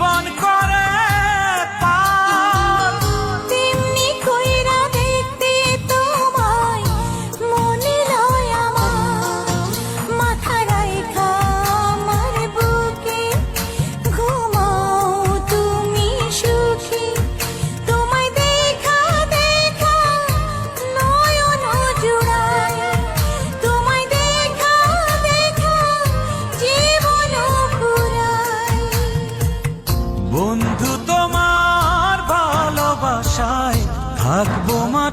on the cross. থাকব মাটির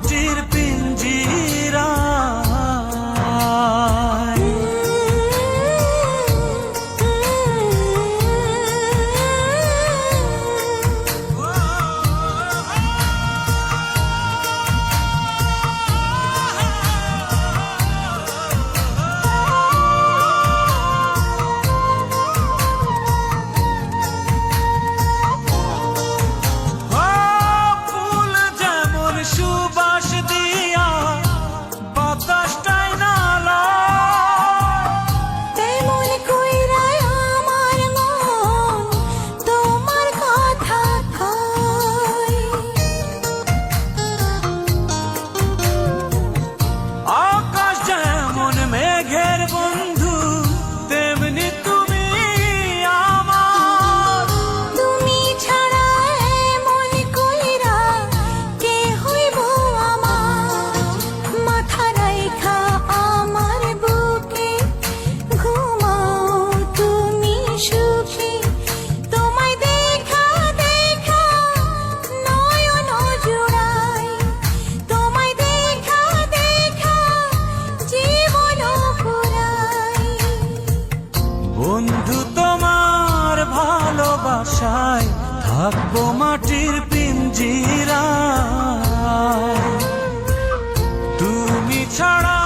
ভালোবাসায় থাকব মাটির পিঞ্জিরা তুমি ছাড়া